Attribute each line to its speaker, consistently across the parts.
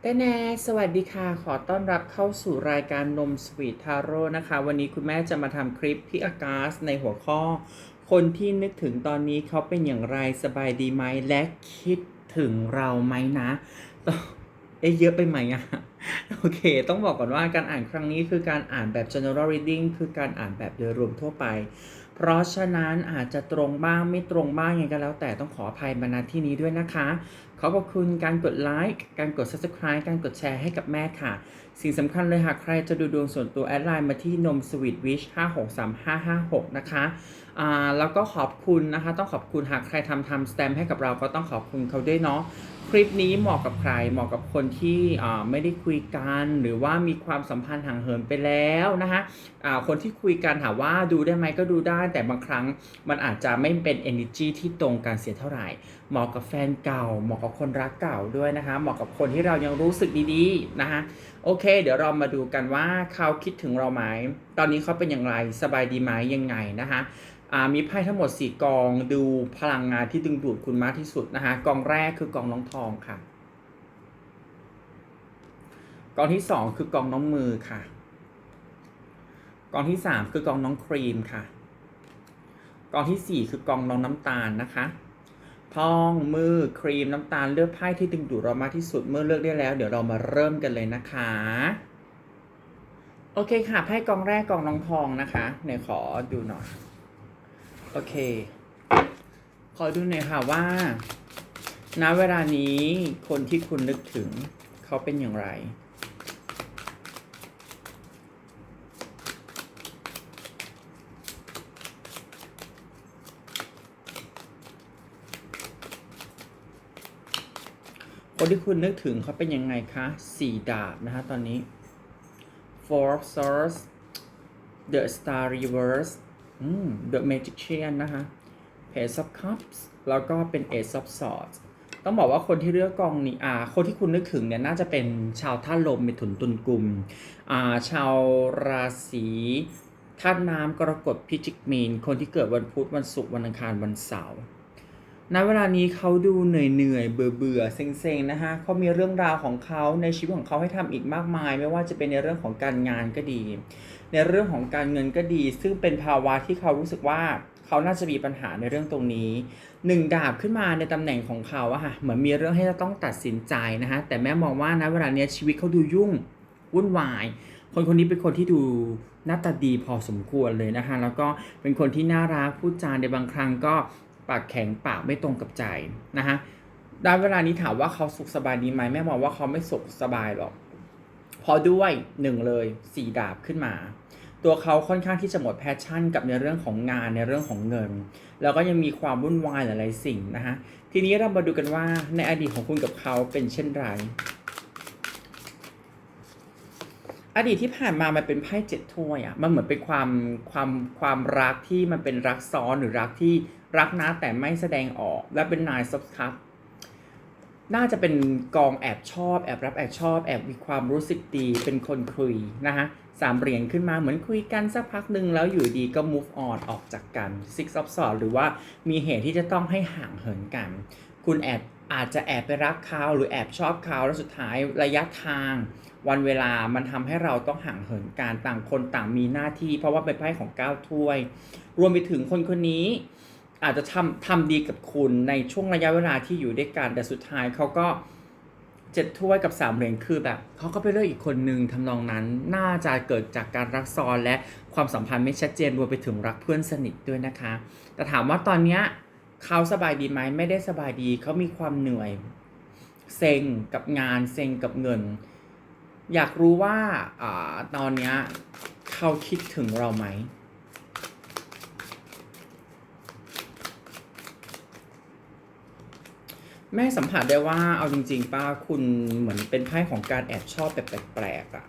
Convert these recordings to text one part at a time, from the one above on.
Speaker 1: แต่แน่สวัสดีค่ะ ขอต้อนรับเข้าสู่รายการนมสวีททาโร่นะคะ วันนี้คุณแม่จะมาทำคลิปพี่อากาศในหัวข้อ คนที่นึกถึงตอนนี้เขาเป็นอย่างไรสบายดีไหมและคิดถึงเราไหมนะเอ๊ะเยอะไปไหมอะโอเค ต้องบอกก่อนว่าการอ่านครั้งนี้คือการอ่านแบบ general reading คือการอ่านแบบโดยรวมทั่วไป เพราะฉะนั้นอาจจะตรงบ้างไม่ตรงบ้างยังไงก็แล้ว แต่ต้องขออภัยมาณที่นี้ด้วยนะคะ ขอขอบคุณการกดไลค์ การกด subscribe การกดแชร์ให้กับแม่ค่ะ สิ่งสำคัญเลยหากใครจะดูดวงส่วนตัวแอดไลน์มาที่นมสวีทวิช563556 นะคะอ่าแล้วก็ขอบคุณนะคะ ต้องขอบคุณหากใครทำทำสแตมให้กับเราก็ต้องขอบคุณเขาด้วยเนาะ คลิปนี้เหมาะกับใคร เหมาะกับคนที่อ่าไม่ได้คุยกันหรือว่ามีความสัมพันธ์ห่างเหินไปแล้วนะคะอ่าคนที่คุยกันถามว่าดูได้ไหมก็ดูได้ แต่บางครั้งมันอาจจะไม่เป็น energy ที่ตรงกันเสียเท่าไหร่ เหมาะกับแฟนเก่า เหมาะกับคนรักเก่าด้วยนะคะ เหมาะกับคนที่เรายังรู้สึกดีๆนะคะโอเค เดี๋ยวเรามาดูกันว่าเขาคิดถึงเราไหมตอนนี้เขาเป็นอย่างไรสบายดีไหมยังไงนะคะ มีไพ่ทั้งหมด 4 กองดูพลังงานที่ดึงดูดคุณมากที่สุดนะคะกองแรกคือกองน้องทองค่ะ กองที่ 2 คือกองน้องมือค่ะ กองที่ 3 คือกองน้องครีมค่ะ กองทีสี่4 คือกองน้องน้ำตาลนะคะทองมือครีมน้ำตาลเลือกไพ่ที่ดึงดูดเรามากที่สุดเมื่อเลือกได้แล้ว เดี๋ยวเรามาเริ่มกันเลยนะคะ โอเคค่ะไพ่กองแรกกองน้องทองนะคะไหนขอดูหน่อย โอเค ขอดูหน่อยค่ะว่า ณ เวลานี้คนที่คุณนึกถึงเขาเป็นอย่างไรคนที่คุณนึกถึงเขาเป็นยังไงคะสี่ดาบนะคะตอนนี้ four swords the star reverse the magician นะคะ page of cups แล้วก็เป็น ace of swords ต้องบอกว่าคนที่เลือกกองนี้อ่าคนที่คุณนึกถึงเนี่ยน่าจะเป็นชาวท่าลมเมถุนตุลกลุ่มอ่าชาวราศีธาตุน้ำกรกฎพิจิกมีน คนที่เกิดวันพุธวันศุกร์วันอังคารวันเสาร์ ณเวลานี้เขาดูเหนื่อยเหนื่อยเบื่อเบื่อเซ็งเซ็งๆนะคะเขามีเรื่องราวของเขาในชีวิตของเขาให้ทำอีกมากมาย ไม่ว่าจะเป็นในเรื่องของการงานก็ดี ในเรื่องของการเงินก็ดี ซึ่งเป็นภาวะที่เขารู้สึกว่าเขาน่าจะมีปัญหาในเรื่องตรงนี้หนึ่งดาบขึ้นมาในตำแหน่งของเขาอะค่ะเหมือนมีเรื่องให้ต้องตัดสินใจนะคะแต่แม่มองว่านะเวลาเนี้ยชีวิตเขาดูยุ่งวุ่นวาย คนคนนี้เป็นคนที่ดูหน้าตาดีพอสมควรเลยนะคะแล้วก็เป็นคนที่น่ารักพูดจาในบางครั้งก็ ปากแข็งปากไม่ตรงกับใจนะคะด้านเวลานี้ถามว่าเขาสุขสบายดีไหมแม่มองว่าเขาไม่สุขสบายหรอกพอด้วยหนึ่งเลยสี่ดาบขึ้นมา ตัวเขาค่อนข้างที่จะหมดแพชชั่น กับในเรื่องของงานในเรื่องของเงิน แล้วก็ยังมีความวุ่นวายหลายสิ่งนะคะทีนี้เรามาดูกันว่าในอดีตของคุณกับเขาเป็นเช่นไรอดีตที่ผ่านมามันเป็นไพ่เจ็ดถ้วยอะ่ะ มันเหมือนเป็นความความความรักที่มันเป็นรักซ้อนหรือรักที่ รักนะแต่ไม่แสดงออกและเป็นนายซับคัพน่าจะเป็นกองแอบชอบ แอบรับแอบชอบ แอบมีความรู้สึกดีเป็นคนคุยนะคะสามเหรียญขึ้นมาเหมือนคุยกันสักพักหนึ่งแล้วอยู่ดีก็ move on ออกจากกัน six of swords หรือว่ามีเหตุที่จะต้องให้ห่างเหินกัน คุณแอบอาจจะแอบไปรักเขาหรือแอบชอบเขาแล้วสุดท้ายระยะทาง วันเวลามันทำให้เราต้องห่างเหินการต่างคนต่างมีหน้าที่ เพราะว่าเป็นไพ่ของก้าวถ้วย รวมไปถึงคนคนนี้ อาจจะทำทำดีกับคุณในช่วงระยะเวลาที่อยู่ด้วยกันแต่สุดท้ายเขาก็เจ็ดถ้วยกับสามเหรียญคือแบบเขาก็ไปเลือกอีกคนนึงทำนองนั้นน่าจะเกิดจากการรักซ้อนและความสัมพันธ์ไม่ชัดเจนรวมไปถึงรักเพื่อนสนิทด้วยนะคะ แต่ถามว่าตอนเนี้ยเขาสบายดีไหมไม่ได้สบายดีเขามีความเหนื่อย เซ็งกับงานเซ็งกับเงิน อยากรู้ว่าอตอนเนี้ยเขาคิดถึงเราไหม แม่สัมผัสได้ว่าเอาจริง ๆ ป้าคุณเหมือนเป็นไพ่ของการแอบชอบแบบแปลกๆอะ่ะ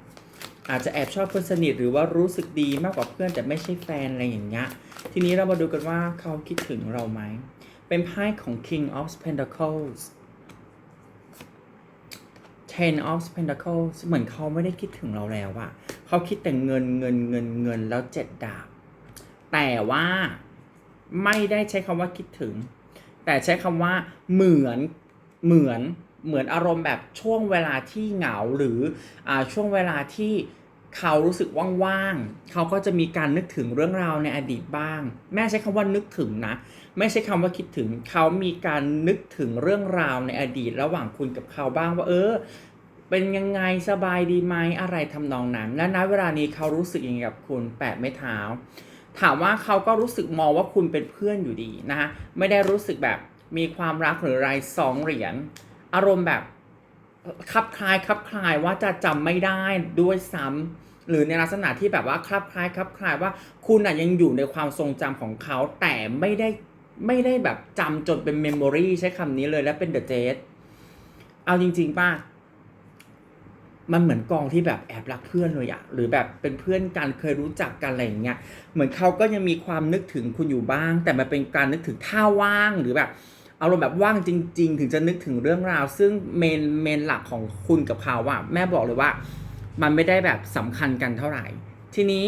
Speaker 1: อาจจะแอบชอบเพื่อนสนิทหรือว่ารู้สึกดีมากกว่าเพื่อนแต่ไม่ใช่แฟนอะไรอย่างเงี้ยทีนี้เรามาดูกันว่าเขาคิดถึงเราไหม เป็นไพ่ของ King of Pentacles Ten of Pentacles เหมือนเขาไม่ได้คิดถึงเราแล้วอะเขาคิดแต่เงินเงินเงินเงินแล้วเจ็ดดาบ แต่ว่าไม่ได้ใช้คำว่าคิดถึง แต่ใช้คำว่าเหมือนเหมือนเหมือนอารมณ์แบบช่วงเวลาที่เหงาหรืออ่าช่วงเวลาที่เขารู้สึกว่างๆ เขาก็จะมีการนึกถึงเรื่องราวในอดีตบ้าง แม่ใช้คำว่านึกถึงนะ ไม่ใช่คำว่าคิดถึง เขามีการนึกถึงเรื่องราวในอดีต ระหว่างคุณกับเขาบ้างว่า เออ เป็นยังไงสบายดีไหมอะไรทำนองนั้น และณเวลานี้เขารู้สึกยังไงกับคุณแปดไม่เท้า ถามว่าเขาก็รู้สึกมองว่าคุณเป็นเพื่อนอยู่ดีนะฮะไม่ได้รู้สึกแบบมีความรักหรือไรสองเหรียญอารมณ์แบบคับคลายคับคลายว่าจะจำไม่ได้ด้วยซ้ำหรือในลักษณะที่แบบว่าคลับคลายคลับคลายว่าคุณอะยังอยู่ในความทรงจำของเขาแต่ไม่ได้ไม่ได้แบบจำจนเป็นเมมโมรีใช้คำนี้เลยและเป็นเดอะเจสเอาจริง ๆ ป่ะ มันเหมือนกองที่แบบแอบรักเพื่อนเลยอะหรือแบบเป็นเพื่อนกันเคยรู้จักกันอะไรอย่างเงี้ยเหมือนเขาก็ยังมีความนึกถึงคุณอยู่บ้าง แต่มันเป็นการนึกถึงท่าว่างหรือแบบอารมณ์แบบว่างจริง ๆ ถึงจะนึกถึงเรื่องราว ซึ่งเมนเมนหลักของคุณกับเขาอะแม่บอกเลยว่า มันไม่ได้แบบสำคัญกันเท่าไหร่ ทีนี้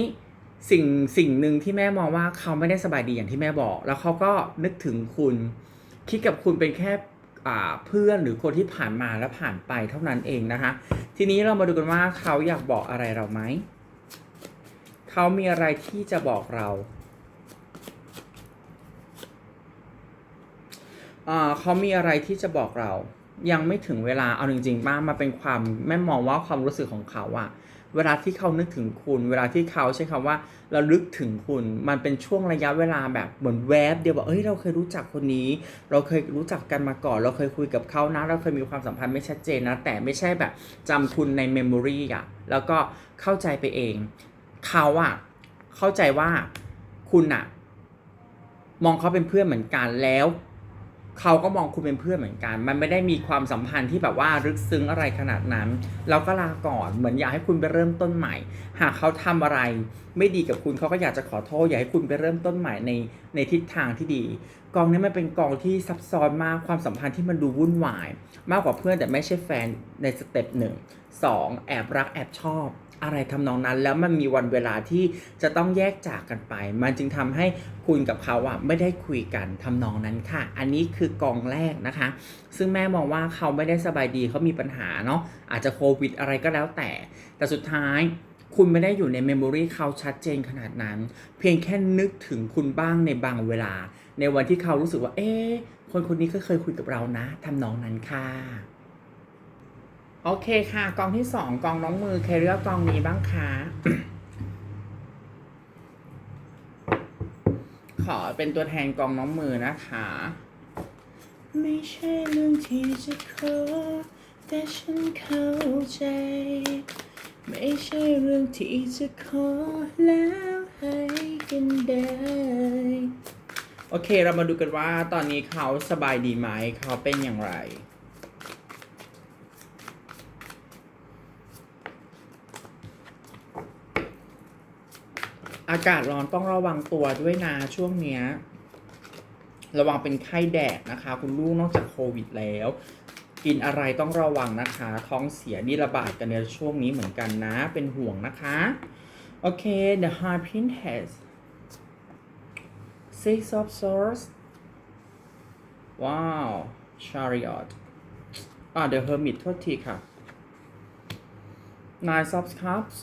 Speaker 1: สิ่งสิ่งหนึ่งที่แม่มองว่าเขาไม่ได้สบายดีอย่างที่แม่บอก แล้วเขาก็นึกถึงคุณคิดกับคุณเป็นแค่ เพื่อนหรือคนที่ผ่านมาแล้วผ่านไปเท่านั้นเองนะคะ ทีนี้เรามาดูกันว่าเขาอยากบอกอะไรเราไหม เขามีอะไรที่จะบอกเราเขามีอะไรที่จะบอกเรา ยังไม่ถึงเวลาเอาจริงๆบ้ามาเป็นความแม่มองว่าความรู้สึกของเขาอะ เวลาที่เขานึกถึงคุณ เวลาที่เขาใช้คำว่าเราลึกถึงคุณ มันเป็นช่วงระยะเวลาแบบเหมือนแวบเดียวบอกเอ้ยเราเคยรู้จักคนนี้ เราเคยรู้จักกันมาก่อน เราเคยคุยกับเขานะ เราเคยมีความสัมพันธ์ไม่ชัดเจนนะ แต่ไม่ใช่แบบจำคุณในเมมโมรีอะแล้วก็เข้าใจไปเอง เขาอะเข้าใจว่าคุณอะมองเขาเป็นเพื่อนเหมือนกันแล้ว เขาก็มองคุณเป็นเพื่อนเหมือนกัน มันไม่ได้มีความสัมพันธ์ที่แบบว่าลึกซึ้งอะไรขนาดนั้นเราก็ลาก่อนเหมือนอยากให้คุณไปเริ่มต้นใหม่ หากเขาทำอะไร ไม่ดีกับคุณเขาก็อยากจะขอโทษอยากให้คุณไปเริ่มต้นใหม่ในในทิศทางที่ดี กองนี้มันเป็นกองที่ซับซ้อนมากความสัมพันธ์ที่มันดูวุ่นวาย มากกว่าเพื่อนแต่ไม่ใช่แฟนในสเต็ปหนึ่งสองแอบรักแอบชอบ อะไรทำนองนั้น แล้วมันมีวันเวลาที่จะต้องแยกจากกันไป มันจึงทำให้คุณกับเขาอะไม่ได้คุยกันทำนองนั้นค่ะ อันนี้คือกองแรกนะคะ ซึ่งแม่มองว่าเขาไม่ได้สบายดีเขามีปัญหาเนาะอาจจะโควิดอะไรก็แล้วแต่ แต่สุดท้ายคุณไม่ได้อยู่ในเมมโมรีเขาชัดเจนขนาดนั้น เพียงแค่นึกถึงคุณบ้างในบางเวลา ในวันที่เขารู้สึกว่า เอ๊ะคนคนนี้ก็เคยคุยกับเรานะทำนองนั้นค่ะ โอเคค่ะ กองที่สองกองน้องมือเคยเลือกกองนี้บ้างคะขอเป็นตัวแทนกองน้องมือนะคะ ไม่ใช่เรื่องที่จะขอแต่ฉันเข้าใจ ไม่ใช่เรื่องที่จะขอแล้วให้กันได้ โอเคเรามาดูกันว่าตอนนี้เขาสบายดีไหมเขาเป็นอย่างไร อากาศร้อนต้องระวังตัวด้วยนะช่วงเนี้ย ระวังเป็นไข้แดดนะคะ คุณลูกนอกจากโควิดแล้ว กินอะไรต้องระวังนะคะ ท้องเสียนี่ระบาดกันในช่วงนี้เหมือนกันนะ เป็นห่วงนะคะ โอเค the high princess six of swords ว้าว chariot อ่า the hermit โทษทีค่ะ nine of cups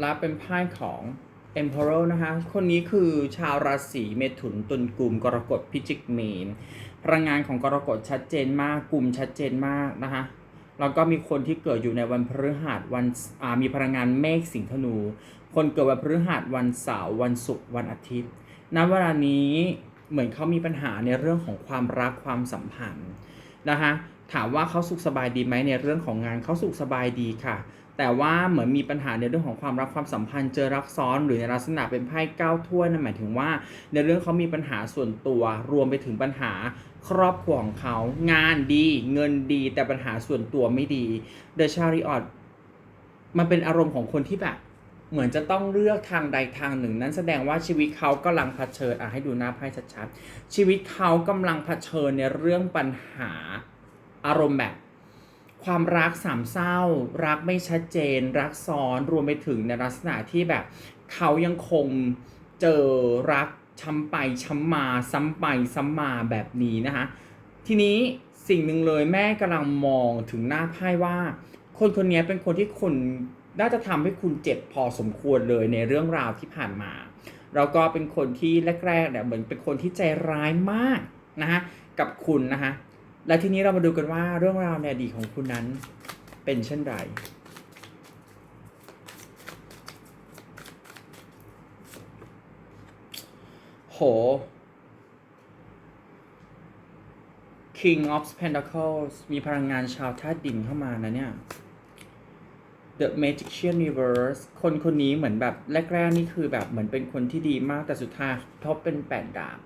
Speaker 1: และเป็นไพ่ของ Emperor นะคะ คนนี้คือชาวราศีเมถุนตุลกลุ่มกรกฎพิจิกเมนพลังงานของกรกฎชัดเจนมากกลุ่มชัดเจนมากนะคะแล้วก็มีคนที่เกิดอยู่ในวันพฤหัสวันมีพลังงานเมษสิงห์ธนู คนเกิดวันพฤหัสวันเสาร์วันศุกร์วันอาทิตย์ณเวลานี้เหมือนเขามีปัญหาในเรื่องของความรักความสัมพันธ์นะคะถามว่าเขาสุขสบายดีไหมในเรื่องของงานเขาสุขสบายดีค่ะ แต่ว่าเหมือนมีปัญหาในเรื่องของความรักความสัมพันธ์เจอรักซ้อน หรือในลักษณะเป็นไพ่เก้าถ้วยนั่นหมายถึงว่า ในเรื่องเขามีปัญหาส่วนตัว รวมไปถึงปัญหาครอบครัวของเขา งานดี เงินดีแต่ปัญหาส่วนตัวไม่ดี The Chariot มันเป็นอารมณ์ของคนที่แบบเหมือนจะต้องเลือกทางใดทางหนึ่ง นั้นแสดงว่าชีวิตเขากำลังเผชิญอะให้ดูหน้าไพ่ชัดๆชีวิตเขากำลังเผชิญในเรื่องปัญหาอารมณ์แบบ ความรักสามเศร้า รักไม่ชัดเจน รักซ้อนรวมไปถึงในลักษณะที่แบบ เขายังคงเจอรักช้ำไปช้ำมาซ้ำไปซ้ำมาแบบนี้นะคะทีนี้สิ่งหนึ่งเลยแม่กำลังมองถึงหน้าไพ่ว่า คนคนนี้เป็นคนที่คนน่าจะทำให้คุณเจ็บพอสมควรเลยในเรื่องราวที่ผ่านมาแล้วก็เป็นคนที่แรกๆเนี่ยเหมือนเป็นคนที่ใจร้ายมากนะฮะกับคุณนะฮะ และทีนี้เรามาดูกันว่าเรื่องราวในอดีตของคุณนั้นเป็นเช่นไร โห King of Pentacles มีพลังงานชาวธาตุดินเข้ามานะเนี่ย The Magician Reverse คนคนนี้เหมือนแบบแรกๆนี่คือแบบเหมือนเป็นคนที่ดีมากแต่สุดท้ายเขาเป็นแปดดาบ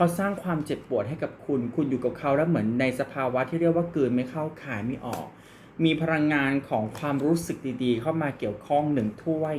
Speaker 1: เขาสร้างความเจ็บปวดให้กับคุณ คุณอยู่กับเขาแล้วเหมือนในสภาวะที่เรียกว่าเกินไม่เข้าขายไม่ออก มีพลังงานของความรู้สึกดีๆ เข้ามาเกี่ยวข้องหนึ่งถ้วย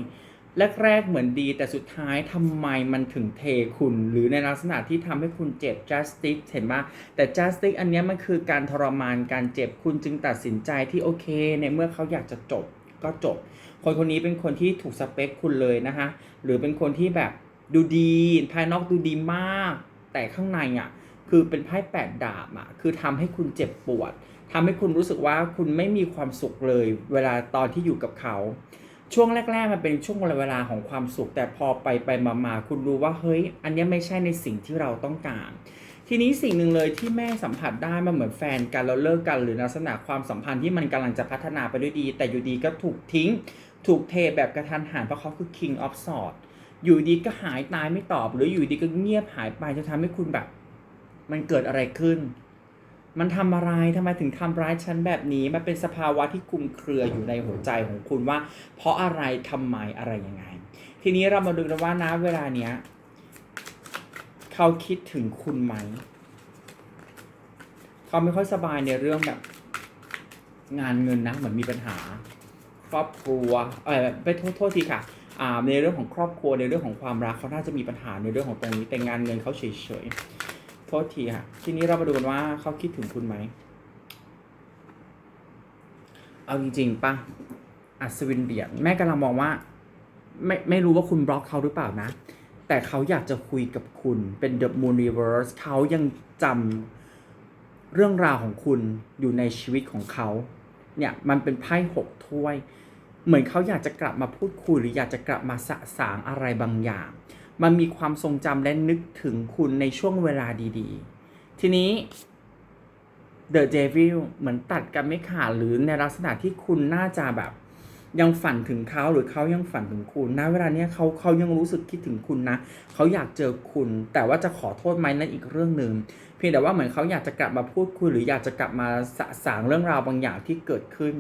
Speaker 1: แรกๆเหมือนดีแต่สุดท้ายทำไมมันถึงเทคุณ หรือในลักษณะที่ทำให้คุณเจ็บ justice เห็นไหมแต่ justice อันนี้มันคือการทรมานการเจ็บคุณจึงตัดสินใจที่โอเค ในเมื่อเขาอยากจะจบก็จบ คนคนนี้เป็นคนที่ถูกสเปคคุณเลยนะคะ หรือเป็นคนที่แบบดูดี ภายนอกดูดีมาก แต่ข้างในอะคือเป็นไพ่แปดดาบอะคือทำให้คุณเจ็บปวดทำให้คุณรู้สึกว่าคุณไม่มีความสุขเลย เวลาตอนที่อยู่กับเขา ช่วงแรก ๆ มันเป็นช่วงเวลาของความสุข แต่พอไปไปมามาๆคุณรู้ว่าเฮ้ย อันนี้ไม่ใช่ในสิ่งที่เราต้องการทีนี้สิ่งหนึ่งเลยที่แม่สัมผัสได้มันเหมือนแฟนกันแล้วเลิกกันหรือลักษณะความสัมพันธ์ที่มันกำลังจะพัฒนาไปด้วยดี แต่อยู่ดีก็ถูกทิ้ง ถูกเทแบบกระทันหันเพราะเขาคือ king of swords อยู่ดีก็หายตายไม่ตอบ หรืออยู่ดีก็เงียบหายไปจะทำให้คุณแบบ มันเกิดอะไรขึ้น มันทำอะไรทำไมถึงทำร้ายฉันแบบนี้ มันเป็นสภาวะที่คุมเครืออยู่ในหัวใจของคุณว่า เพราะอะไรทำไมอะไรยังไง ทีนี้เรามาดูกันว่านะเวลาเนี้ยเขาคิดถึงคุณไหมเขาไม่ค่อยสบายในเรื่องแบบ งานเงินนะเหมือนมีปัญหา ครอบครัวเออไปโทษโทษทีค่ะ ในเรื่องของครอบครัวในเรื่องของความรักเขาน่าจะมีปัญหาในเรื่องของตรงนี้แต่งานเงินเขาเฉยๆโทษทีค่ะทีนี้เรามาดูกันว่าเขาคิดถึงคุณไหมเอาจริงๆป่ะอัศวินเดียนแม่กำลังมองว่าไม่ไม่รู้ว่าคุณบล็อกเขาหรือเปล่านะ แต่เขาอยากจะคุยกับคุณเป็น The Moon Reverse เขายังจำเรื่องราวของคุณอยู่ในชีวิตของเขาเนี่ยมันเป็นไพ่หกถ้วย เหมือนเขาอยากจะกลับมาพูดคุยหรืออยากจะกลับมาสะสางอะไรบางอย่าง มันมีความทรงจำและนึกถึงคุณในช่วงเวลาดีๆ ทีนี้ The Devil เหมือนตัดกันไม่ขาดหรือในลักษณะที่คุณน่าจะแบบ ยังฝันถึงเขาหรือเขายังฝันถึงคุณนะเวลาเนี้ยเขาเขายังรู้สึกคิดถึงคุณนะเขาอยากเจอคุณ แต่ว่าจะขอโทษไหมนั่นอีกเรื่องหนึ่งเพียงแต่ว่าเหมือนเขาอยากจะกลับมาพูดคุยหรืออยากจะกลับมาสะสางเรื่องราวบางอย่างที่เกิดขึ้น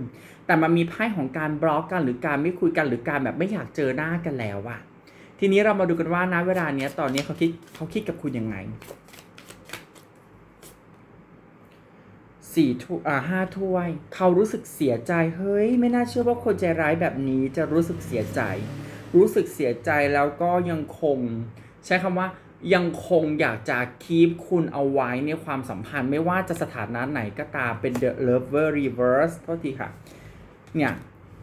Speaker 1: แต่มันมีไพ่ของการบล็อกกันหรือการไม่คุยกันหรือการแบบไม่อยากเจอหน้ากันแล้วอะทีนี้เรามาดูกันว่านะเวลาเนี้ยตอนนี้เขาคิดเขาคิดกับคุณยังไงสี่ถ้วยอ่าห้าถ้วย เขารู้สึกเสียใจ เฮ้ย ไม่น่าเชื่อว่าคนใจร้ายแบบนี้จะรู้สึกเสียใจ รู้สึกเสียใจแล้วก็ยังคง ใช้คำว่ายังคงอยากจะคีปคุณเอาไว้ในความสัมพันธ์ ไม่ว่าจะสถานะไหนก็ตามเป็น the lover reverse โทษทีค่ะ เนี่ย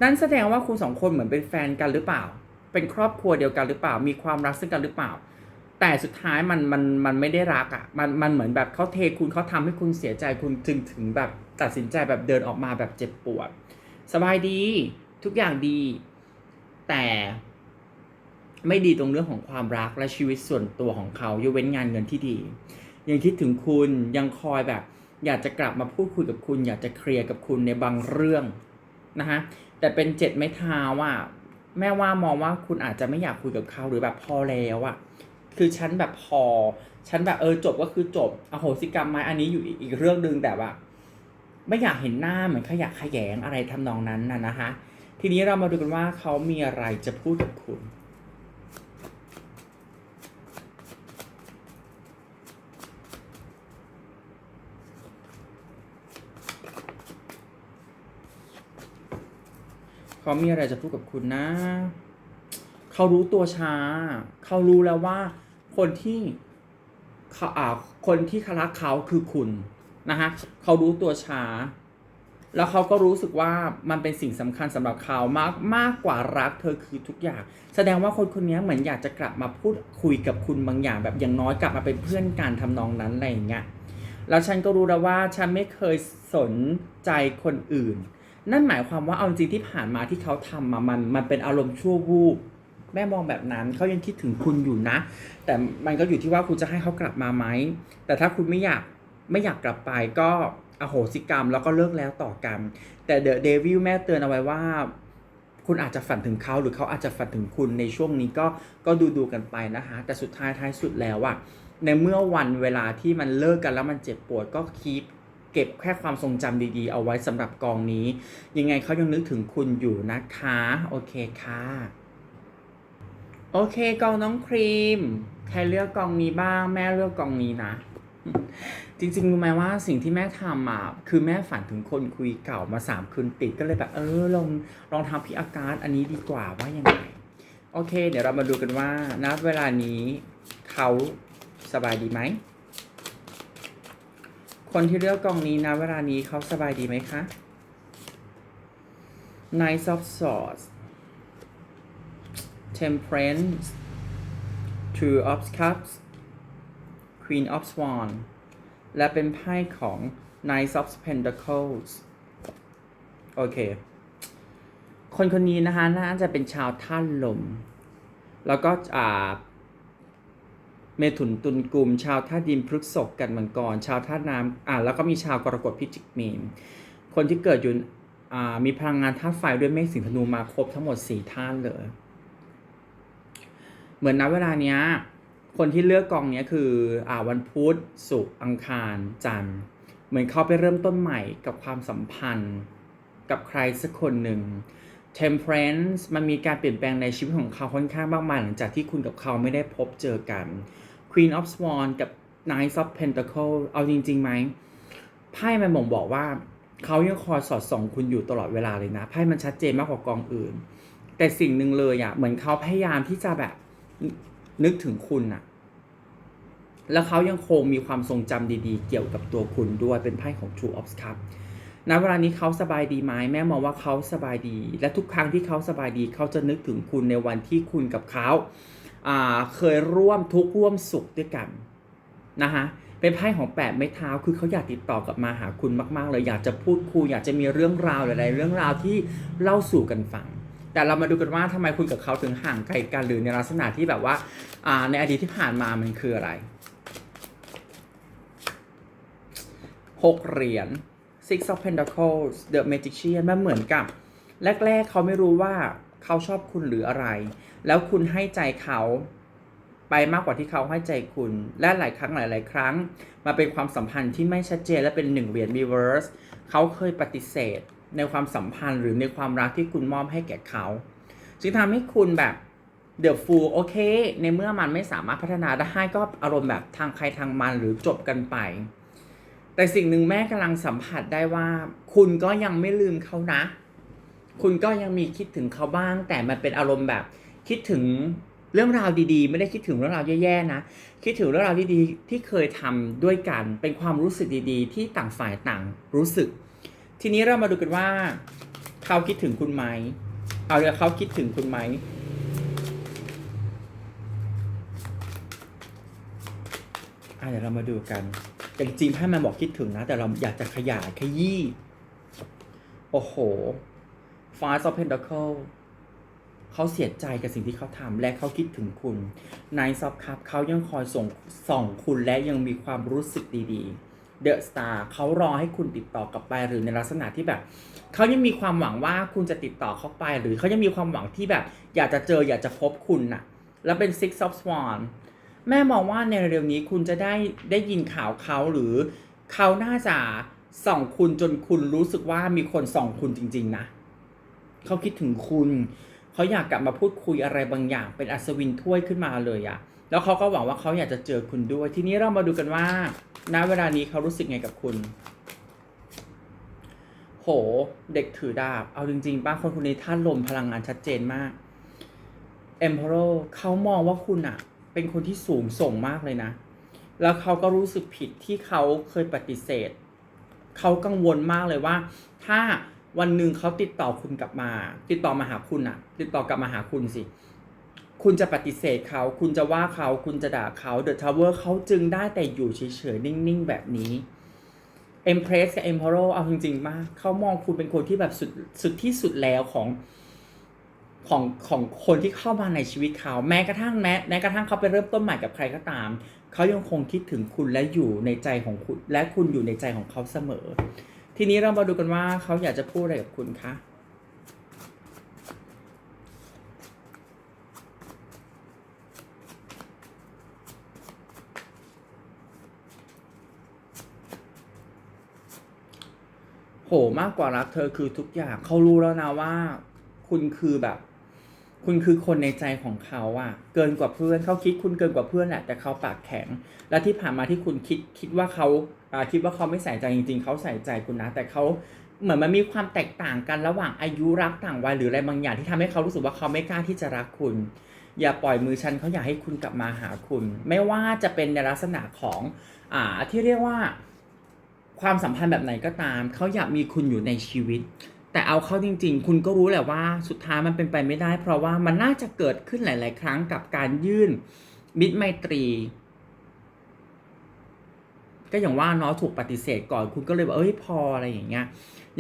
Speaker 1: นั่นแสดงว่าคุณสองคนเหมือนเป็นแฟนกันหรือเปล่า เป็นครอบครัวเดียวกันหรือเปล่า มีความรักซึ่งกันหรือเปล่า แต่สุดท้ายมันมันมันไม่ได้รักอะ่ะมันมันเหมือนแบบเขาเทคุณเขาทำให้คุณเสียใจคุณจึงถึงแบบตัดสินใจแบบเดินออกมาแบบเจ็บปวด สบายดีทุกอย่างดี แต่ไม่ดีตรงเรื่องของความรักและชีวิตส่วนตัวของเขายกเว้นงานเงินที่ดี ยังคิดถึงคุณยังคอยแบบ อยากจะกลับมาพูดคุยกับคุณ อยากจะเคลียร์กับคุณในบางเรื่อง นะฮะแต่เป็นเจ็ดไม้เท้าอะแม่ว่ามองว่าคุณอาจจะไม่อยากคุยกับเขาหรือแบบพอแล้วอะคือฉันแบบพอ ฉันแบบเออจบก็คือจบอโหสิกรรมไหมอันนี้อยู่อีกเรื่องหนึ่งแต่ว่า ไม่อยากเห็นหน้าเหมือนขยะแขยงอะไรทำนองนั้นนะนะคะ ทีนี้เรามาดูกันว่าเขามีอะไรจะพูดกับคุณ เขามีอะไรจะพูดกับคุณนะ เขารู้ตัวช้า เขารู้แล้วว่า คนที่เขาอ่าคนที่รักเขาคือคุณนะฮะเขารู้ตัวช้า แล้วเขาก็รู้สึกว่ามันเป็นสิ่งสำคัญสำหรับเขามากมากกว่ารักเธอคือทุกอย่าง แสดงว่าคนคนนี้เหมือนอยากจะกลับมาพูดคุยกับคุณบางอย่าง แบบอย่างน้อยกลับมาเป็นเพื่อนกันทำนองนั้นอะไรอย่างเงี้ยแล้วฉันก็รู้แล้วว่าฉันไม่เคยสนใจคนอื่น นั่นหมายความว่าเอาจริงที่ผ่านมาที่เขาทำมามัน มันเป็นอารมณ์ชั่ววูบแม่มองแบบนั้นเขายังคิดถึงคุณอยู่นะ แต่มันก็อยู่ที่ว่าคุณจะให้เขากลับมาไหม แต่ถ้าคุณไม่อยากไม่อยากกลับไปก็อโหสิกรรมแล้วก็เลิกแล้วต่อกัน แต่เดอะเดวิลแม่เตือนเอาไว้ว่า คุณอาจจะฝันถึงเขาหรือเขาอาจจะฝันถึงคุณในช่วงนี้ก็ก็ดูดูๆกันไปนะคะแต่สุดท้ายท้ายสุดแล้วอะในเมื่อวันเวลาที่มันเลิกกันแล้วมันเจ็บปวดก็คีป เก็บแค่ความทรงจำดีๆ เอาไว้สำหรับกองนี้ ยังไงเขายังนึกถึงคุณอยู่นะคะ โอเคค่ะ โอเคกองน้องครีม ใครเลือกกองนี้บ้าง แม่เลือกกองนี้นะ จริงๆรู้ไหมว่าสิ่งที่แม่ทำอะคือแม่ฝันถึงคนคุยเก่ามาสามคืนติดก็เลยแบบเออลองลองทำพี่อาการอันนี้ดีกว่าว่ายังไงโอเค เดี๋ยวเรามาดูกันว่าณเวลานี้เขาสบายดีไหม คนที่เลือกกองนี้นะเวลานี้เขาสบายดีไหมคะ Nice of Swords Temperance Two of Cups Queen of Swan และเป็นไพ่ของ Knight of Pentacles โอเค คนคนนี้นะคะน่าจะเป็นชาวท่านลม แล้วก็อ่า เมถุนตุลกลุ่ม ชาวท่าดินพฤกษกกันมังกร ชาวท่าน้ำอ่าแล้วก็มีชาวกรกฎพิจิกมีนคนที่เกิดอยู่อ่ามีพลังงานธาตุไฟด้วยเมฆสิงห์ธนูมาครบทั้งหมดสี่ท่านเลย เหมือนณเวลาเนี้ยคนที่เลือกกองเนี้ยคืออ่าวันพุธศุกร์อังคารจันทร์ เหมือนเขาไปเริ่มต้นใหม่กับความสัมพันธ์ กับใครสักคนหนึ่ง Temperance มันมีการเปลี่ยนแปลงในชีวิตของเขาค่อนข้างมากมายหลังจากที่คุณกับเขาไม่ได้พบเจอกัน Queen of Swan กับ Knight of Pentacle เอาจริงๆไหมไพ่มันบ่งบอกว่าเขายังคอยสอดส่องคุณอยู่ตลอดเวลาเลยนะไพ่มันชัดเจนมากกว่ากองอื่น แต่สิ่งหนึ่งเลยอะ่ะเหมือนเขาพยายามที่จะแบบนึกถึงคุณอะ่ะ แล้วเขายังคงมีความทรงจำดีๆ เกี่ยวกับตัวคุณด้วยเป็นไพ่ของ True of Cups ณเวลานี้เขาสบายดีไหมแม่มองว่าเขาสบายดี และทุกครั้งที่เขาสบายดีเขาจะนึกถึงคุณในวันที่คุณกับเขา เคยร่วมทุกข์ร่วมสุขด้วยกันนะคะเป็นไพ่ของแปดไม้เท้าคือเขาอยากติดต่อกลับมาหาคุณมากๆเลยอยากจะพูดคุยอยากจะมีเรื่องราวหลายๆเรื่องราวที่เล่าสู่กันฟัง แต่เรามาดูกันว่าทำไมคุณกับเขาถึงห่างไกลกันหรือในลักษณะที่แบบว่าอ่าในอดีตที่ผ่านมามันคืออะไรหกเหรียญ Six of Pentacles The Magician มันเหมือนกับ แรก ๆ เขาไม่รู้ว่าเขาชอบคุณหรืออะไร แล้วคุณให้ใจเขาไปมากกว่าที่เขาให้ใจคุณ และหลายครั้งหลาย ๆ ครั้ง มาเป็นความสัมพันธ์ที่ไม่ชัดเจนและเป็นหนึ่งเหรียญ reverse เขาเคยปฏิเสธ ในความสัมพันธ์หรือในความรักที่คุณมอบให้แก่เขาจึงทำให้คุณแบบ The Fool โอเค ในเมื่อมันไม่สามารถพัฒนาได้ก็อารมณ์แบบทางใครทางมันหรือจบกันไป แต่สิ่งหนึ่งแม่กำลังสัมผัสได้ว่า คุณก็ยังไม่ลืมเขานะ คุณก็ยังมีคิดถึงเขาบ้าง แต่มันเป็นอารมณ์แบบ คิดถึงเรื่องราวดีๆ ไม่ได้คิดถึงเรื่องราวแย่ๆนะคิดถึงเรื่องราวดีๆที่เคยทำด้วยกันเป็นความรู้สึกดีๆ ที่ต่างฝ่ายต่างรู้สึก ทีนี้เรามาดูกันว่า เขาคิดถึงคุณไหมเอาเดี๋ยวเขาคิดถึงคุณไหมเดี๋ยวเรามาดูกันแต่จริงๆไพ่มันบอกคิดถึงนะ แต่เราอยากจะขยายขยี้โอ้โห Five of Pentacles เขาเสียใจกับสิ่งที่เขาทำและเขาคิดถึงคุณ Nine of Cups เขายังคอยส่งส่องคุณและยังมีความรู้สึกดีๆ The Star เขารอให้คุณติดต่อกลับไปหรือในลักษณะที่แบบเขายังมีความหวังว่าคุณจะติดต่อเขาไป หรือเขายังมีความหวังที่แบบ อยากจะเจออยากจะพบคุณน่ะ แล้วเป็น Six of Swan แม่มองว่าในเร็วนี้คุณจะได้ได้ยินข่าวเขาหรือเขาน่าจะส่องคุณจนคุณรู้สึกว่ามีคนส่องคุณจริง ๆ นะ เขาคิดถึงคุณ เขาอยากกลับมาพูดคุยอะไรบางอย่าง เป็นอัศวินถ้วยขึ้นมาเลยอะแล้วเขาก็หวังว่าเขาอยากจะเจอคุณด้วย ทีนี้เรามาดูกันว่าณเวลานี้เขารู้สึกไงกับคุณ โห เด็กถือดาบ เอาจริงๆป้าคนคนนี้ท่านลมพลังงานชัดเจนมาก Emperor เขามองว่าคุณอะเป็นคนที่สูงส่งมากเลยนะ แล้วเขาก็รู้สึกผิดที่เขาเคยปฏิเสธ เขากังวลมากเลยว่า ถ้า วันหนึ่งเขาติดต่อคุณกลับมา ติดต่อมาหาคุณอะติดต่อกลับมาหาคุณสิ คุณจะปฏิเสธเขา คุณจะว่าเขา คุณจะด่าเขาเดอะทาวเวอร์เขาจึงได้แต่อยู่เฉยๆ นิ่งๆ แบบนี้ Empress กับ Emperor เอาจริงๆมากเขามองคุณเป็นคนที่แบบสุดสุดที่สุดแล้วของของของคนที่เข้ามาในชีวิตเขา แม้กระทั่งแม้แม้กระทั่งเขาไปเริ่มต้นใหม่กับใครก็ตาม เขายังคงคิดถึงคุณและอยู่ในใจของคุณ และคุณอยู่ในใจของเขาเสมอ ทีนี้เรามาดูกันว่าเขาอยากจะพูดอะไรกับคุณคะโหมากกว่ารักเธอคือทุกอย่างเขารู้แล้วนะว่า คุณคือแบบ คุณคือคนในใจของเขาอะเกินกว่าเพื่อนเขาคิดคุณเกินกว่าเพื่อนแหละแต่เขาปากแข็ง และที่ผ่านมาที่คุณคิดคิดว่าเขาคิดว่าเขาไม่ใส่ใจจริง ๆเขาใส่ใจคุณนะ แต่เขาเหมือนมันมีความแตกต่างกันระหว่างอายุรักต่างวัยหรืออะไรบางอย่างที่ทำให้เขารู้สึกว่าเขาไม่กล้าที่จะรักคุณ อย่าปล่อยมือฉันเขาอยากให้คุณกลับมาหาคุณ ไม่ว่าจะเป็นในลักษณะของอ่าที่เรียกว่า ความสัมพันธ์แบบไหนก็ตาม เขาอยากมีคุณอยู่ในชีวิต แต่เอาเข้าจริง ๆ คุณก็รู้แหละว่าสุดท้ายมันเป็นไปไม่ได้ เพราะว่ามันน่าจะเกิดขึ้นหลาย ๆ ครั้งกับการยื่นมิตรไมตรี ก็อย่างว่าเนาะถูกปฏิเสธก่อนคุณก็เลยบอกเอ้ยพออะไรอย่างเงี้ย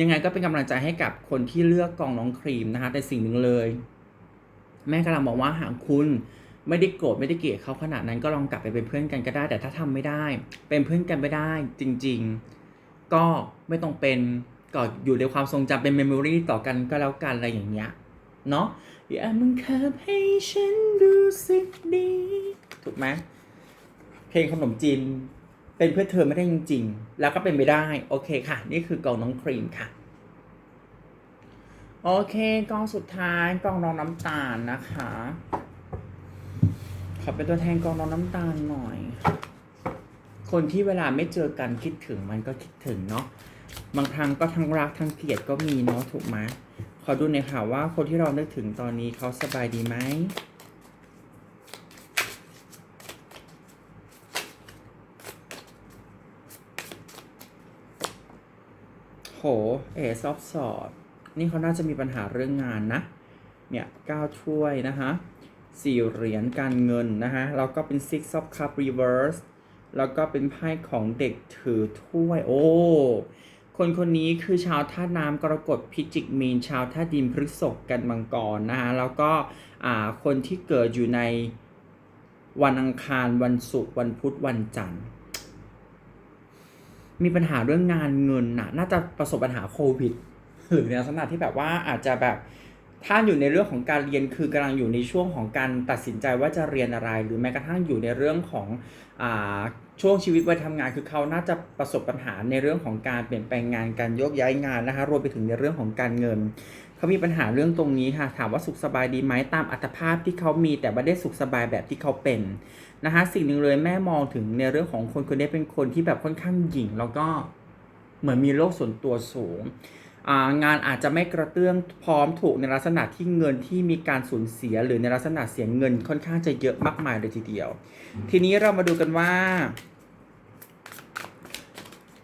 Speaker 1: ยังไงก็เป็นกำลังใจให้กับคนที่เลือกกองน้องครีมนะคะ แต่สิ่งหนึ่งเลย แม่กำลังบอกว่าหากคุณไม่ได้โกรธไม่ได้เกลียดเขาขนาดนั้นก็ลองกลับไปเป็นเพื่อนกันก็ได้ แต่ถ้าทำไม่ได้ เป็นเพื่อนกันไม่ได้จริง ๆ ก็ไม่ต้องเป็น ก็อยู่ในความทรงจำเป็นเมมโมรีต่อกันก็แล้วกันอะไรอย่างเงี้ยเนาะอย่ามึงคับให้ฉันรู้สึกดี ถูกไหมเพลงขนมจีนเป็นเพื่อเธอไม่ได้จริง ๆ แล้วก็เป็นไม่ได้ โอเคค่ะ นี่คือกองน้องครีมค่ะ โอเคกองสุดท้ายกองน้องน้ำตาลนะคะขอเป็นตัวแทนกองน้องน้ำตาลหน่อย คนที่เวลาไม่เจอกันคิดถึงมันก็คิดถึงเนาะ บางครั้งก็ทั้งรักทั้งเกลียดก็มีเนาะถูกไหมขอดูหน่อยค่ะว่าคนที่เรานึกถึงตอนนี้เขาสบายดีไหมโหเอซอฟสอดนี่เขาน่าจะมีปัญหาเรื่องงานนะ เนี่ยเก้าถ้วยนะคะสี่เหรียญการเงินนะคะแล้วก็เป็น six of cup reverse แล้วก็เป็นไพ่ของเด็กถือถ้วย โอ้ คนคนนี้คือชาวธาตุน้ำกรกฎพิจิกมีน ชาวธาตุดินพฤษภกันมังกรนะคะแล้วก็คนที่เกิดอยู่ในวันอังคารวันศุกร์วันพุธวันจันทร์ มีปัญหาเรื่องงานเงินน่ะน่าจะประสบปัญหาโควิดหรือในลักษณะที่แบบว่าอาจจะแบบถ้าอยู่ในเรื่องของการเรียนคือกำลังอยู่ในช่วงของการตัดสินใจว่าจะเรียนอะไร หรือแม้กระทั่งอยู่ในเรื่องของอ ช่วงชีวิตวัยทำงานคือเขาน่าจะประสบปัญหาในเรื่องของการเปลี่ยนแปลงงานการโยกย้ายงานนะคะรวมไปถึงในเรื่องของการเงินเขามีปัญหาเรื่องตรงนี้ค่ะถามว่าสุขสบายดีไหมตามอัตภาพที่เขามีแต่ไม่ได้สุขสบายแบบที่เขาเป็นนะคะสิ่งหนึ่งเลยแม่มองถึงในเรื่องของคนคนนี้เป็นคนที่แบบค่อนข้างหยิ่งแล้วก็เหมือนมีโลกส่วนตัวสูง งานอาจจะไม่กระเตื้องพร้อมถูกในลักษณะที่เงินที่มีการสูญเสีย หรือในลักษณะเสียเงินค่อนข้างจะเยอะมากมายเลยทีเดียว ทีนี้เรามาดูกันว่า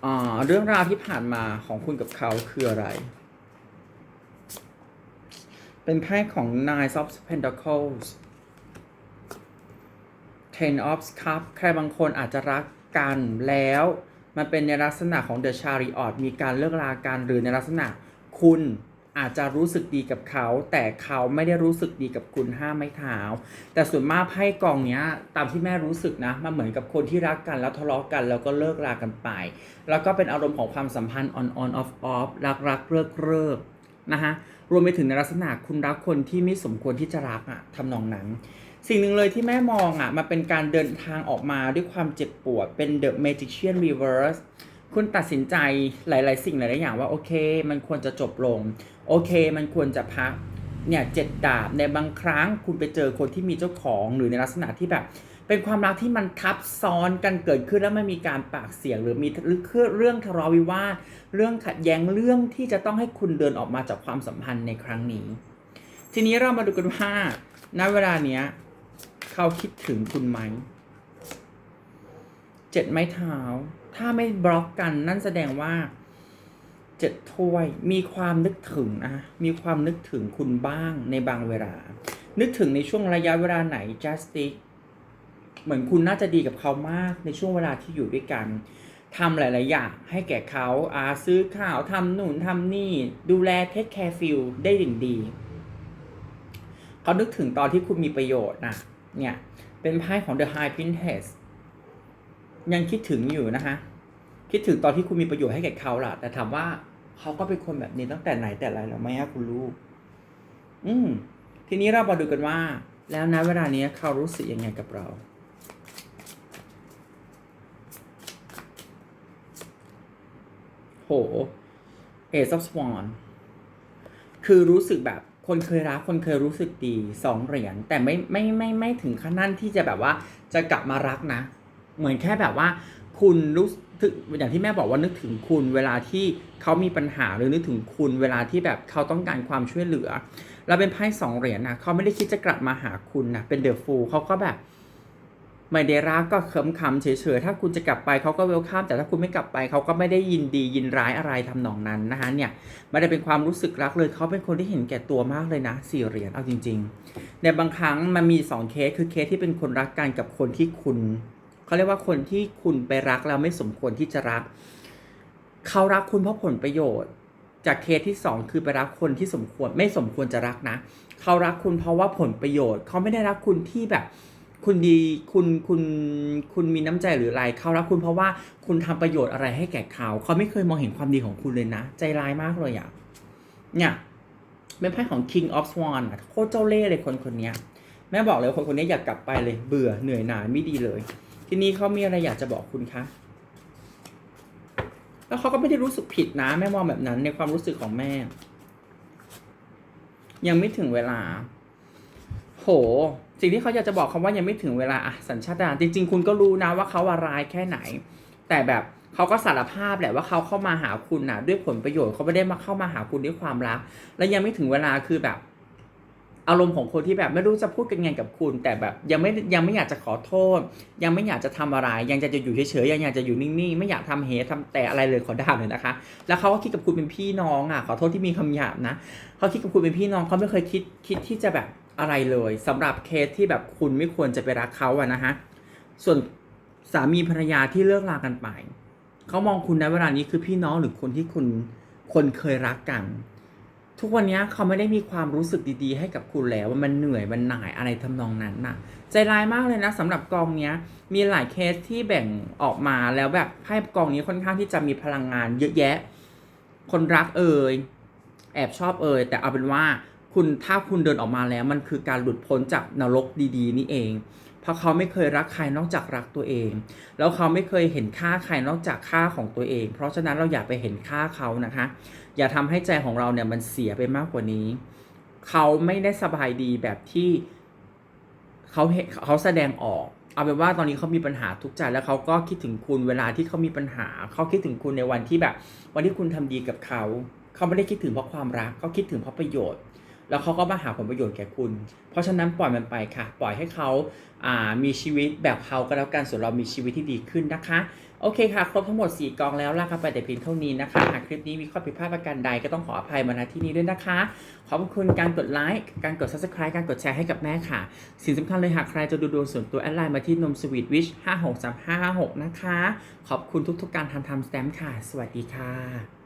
Speaker 1: อ่าเรื่องราวที่ผ่านมาของคุณกับเขาคืออะไร เป็นไพ่ของ Nine of Pentacles Ten of Cups ใครบางคนอาจจะรักกันแล้ว มันเป็นในลักษณะของ The Chariot มีการเลิกลากันหรือในลักษณะคุณอาจจะรู้สึกดีกับเขา แต่เขาไม่ได้รู้สึกดีกับคุณห้ามไม่เท้า แต่ส่วนมากไพ่กองเนี้ย ตามที่แม่รู้สึกนะมันเหมือนกับคนที่รักกันแล้วทะเลาะกันแล้วก็เลิกลากันไป แล้วก็เป็นอารมณ์ของความสัมพันธ์ on on off off รักรักเลิกเลิกนะฮะรวมไปถึงในลักษณะคุณรักคนที่ไม่สมควรที่จะรักอะทำนองนั้น สิ่งหนึ่งเลยที่แม่มองอะมันเป็นการเดินทางออกมาด้วยความเจ็บปวดเป็น The Magician Reverse คุณตัดสินใจหลาย ๆ สิ่งหลาย ๆ อย่างว่าโอเค มันควรจะจบลง โอเค มันควรจะพักเนี่ยเจ็ดดาบในบางครั้งคุณไปเจอคนที่มีเจ้าของหรือในลักษณะที่แบบ เป็นความรักที่มันทับซ้อนกันเกิดขึ้นแล้วไม่มีการปากเสียง หรือมีเรื่องทะเลาะวิวาทเรื่องขัดแย้งเรื่องที่จะต้องให้คุณเดินออกมาจากความสัมพันธ์ในครั้งนี้ ทีนี้เรามาดูกันว่าณเวลาเนี้ย เขาคิดถึงคุณไหมเจ็ดไม้เท้า ถ้าไม่บล็อกกันนั่นแสดงว่าเจ็ดถ้วยมีความนึกถึงนะมีความนึกถึงคุณบ้างในบางเวลา นึกถึงในช่วงระยะเวลาไหน justice เหมือนคุณน่าจะดีกับเขามากในช่วงเวลาที่อยู่ด้วยกันทำหลาย ๆ อย่างให้แก่เขาอาซื้อข้าวทำหนุนทำนี่ ดูแลเทคแคร์ฟิลได้ดิ่งดี เขานึกถึงตอนที่คุณมีประโยชน์นะ เนี่ยเป็นไพ่ของ The High Princess ยังคิดถึงอยู่นะคะ คิดถึงตอนที่คุณมีประโยชน์ให้แก่เขาล่ะ แต่ถามว่าเขาก็เป็นคนแบบนี้ตั้งแต่ไหนแต่ไรแล้วไหมคุณลูก อืม ทีนี้เรามาดูกันว่า แล้วนะเวลานี้เขารู้สึกยังไงกับเรา โห Ace of Swan คือรู้สึกแบบ คนเคยรักคนเคยรู้สึกดีสองเหรียญแต่ไม่ไม่ไม่ไม่ถึงขั้นนั้นที่จะแบบว่าจะกลับมารักนะ เหมือนแค่แบบว่า คุณรู้สึกอย่างที่แม่บอกว่านึกถึงคุณเวลาที่เขามีปัญหาหรือนึกถึงคุณเวลาที่แบบเขาต้องการความช่วยเหลือ เราเป็นไพ่สองเหรียญนะเขาไม่ได้คิดจะกลับมาหาคุณนะเป็นเดอะฟูลเขาก็แบบ ไม่ได้รักก็เคิมคำเฉยๆ ถ้าคุณจะกลับไปเขาก็เวลคัมแต่ถ้าคุณไม่กลับไปเขาก็ไม่ได้ยินดียินร้ายอะไรทำนองนั้นนะคะเนี่ยไม่ได้เป็นความรู้สึกรักเลยเขาเป็นคนที่เห็นแก่ตัวมากเลยนะสี่เหรียญเอาจริงๆในบางครั้งมันมีสองเคสคือเคสที่เป็นคนรักกันกับคนที่คุณเขาเรียกว่าคนที่คุณไปรักแล้วไม่สมควรที่จะรักเขารักคุณเพราะผลประโยชน์ จากเคสที่สองคือไปรักคนที่สมควรไม่สมควรจะรักนะเขารักคุณเพราะว่าผลประโยชน์เขาไม่ได้รักคุณที่แบบ คุณดีคุณคุณคุณมีน้ำใจหรืออะไรเขารักคุณเพราะว่าคุณทำประโยชน์อะไรให้แก่เขาเขาไม่เคยมองเห็นความดีของคุณเลยนะ ใจร้ายมากเลยอะเนี่ยเป็นไพ่ของ King of Swan อะโคตรเจ้าเล่ห์เลยคนคนนี้แม่บอกเลยคนคนนี้อยากกลับไปเลย เบื่อเหนื่อยหน่ายไม่ดีเลย ทีนี้เขามีอะไรอยากจะบอกคุณคะแล้วเขาก็ไม่ได้รู้สึกผิดนะ แม่มองแบบนั้นในความรู้สึกของแม่ ยังไม่ถึงเวลา โห สิ่งที่เขาอยากจะบอกคำว่ายังไม่ถึงเวลาอะสัญชาตญาณจริง ๆ คุณก็รู้นะว่าเขาว่าร้ายแค่ไหน แต่แบบเขาก็สารภาพแหละว่าเขาเข้ามาหาคุณนะด้วยผลประโยชน์เขาไม่ได้มาเข้ามาหาคุณด้วยความรัก และยังไม่ถึงเวลาคือแบบอารมณ์ของคนที่แบบไม่รู้จะพูดกันไงกับคุณ แต่แบบยังไม่ยังไม่อยากจะขอโทษ ยังไม่อยากจะทำอะไร ยังจะอยู่เฉยๆยังอยากจะอยู่นิ่งๆไม่อยากทำเฮทำแต่อะไรเลยขอด่าเลยนะคะ แล้วเขาก็คิดกับคุณเป็นพี่น้องอะขอโทษที่มีคำหยาบนะเขาคิดกับคุณเป็นพี่น้องเขาไม่เคยคิดคิดที่จะแบบ อะไรเลยสำหรับเคสที่แบบคุณไม่ควรจะไปรักเขาอะนะฮะส่วนสามีภรรยาที่เลิกลากันไปเขามองคุณในเวลานี้คือพี่น้องหรือคนที่คุณคนเคยรักกัน ทุกวันนี้เขาไม่ได้มีความรู้สึกดีๆ ให้กับคุณแล้วว่ามันเหนื่อยมันหน่ายอะไรทำนองนั้นน่ะ ใจร้ายมากเลยนะสำหรับกองเนี้ย มีหลายเคสที่แบ่งออกมาแล้วแบบไพ่กองนี้ค่อนข้างที่จะมีพลังงานเยอะแยะ คนรักเอ่ยแอบชอบเอ่ยแต่เอาเป็นว่า คุณถ้าคุณเดินออกมาแล้วมันคือการหลุดพ้นจากนรกดีๆ นี่เอง เพราะเขาไม่เคยรักใครนอกจากรักตัวเอง แล้วเขาไม่เคยเห็นค่าใครนอกจากค่าของตัวเอง เพราะฉะนั้นเราอย่าไปเห็นค่าเขานะคะ อย่าทำให้ใจของเราเนี่ยมันเสียไปมากกว่านี้ เขาไม่ได้สบายดีแบบที่เขาเขาแสดงออกเอาเป็นว่าตอนนี้เขามีปัญหาทุกใจแล้วเขาก็คิดถึงคุณเวลาที่เขามีปัญหา เขาคิดถึงคุณในวันที่แบบ วันที่คุณทำดีกับเขา เขาไม่ได้คิดถึงเพราะความรักเขาคิดถึงเพราะประโยชน์ แล้วเขาก็มาหาผลประโยชน์แก่คุณ เพราะฉะนั้นปล่อยมันไปค่ะ ปล่อยให้เขาอ่ามีชีวิตแบบเขาก็แล้วกันส่วนเรามีชีวิตที่ดีขึ้นนะคะ โอเคค่ะ ครบทั้งหมด 4 กองแล้วลากันไปแต่เพียงเท่านี้นะคะ หากคลิปนี้มีข้อผิดพลาดประการใดก็ต้องขออภัยมาณที่นี้ด้วยนะคะ ขอบคุณการกดไลค์ การกด subscribe การกดแชร์ให้กับแม่ค่ะ สิ่งสำคัญเลยหากใครจะดูดวงส่วนตัวแอดไลน์มาที่นมสวีทวิช563556นะคะ ขอบคุณทุกๆการทำทำสแตมป์ค่ะ สวัสดีค่ะ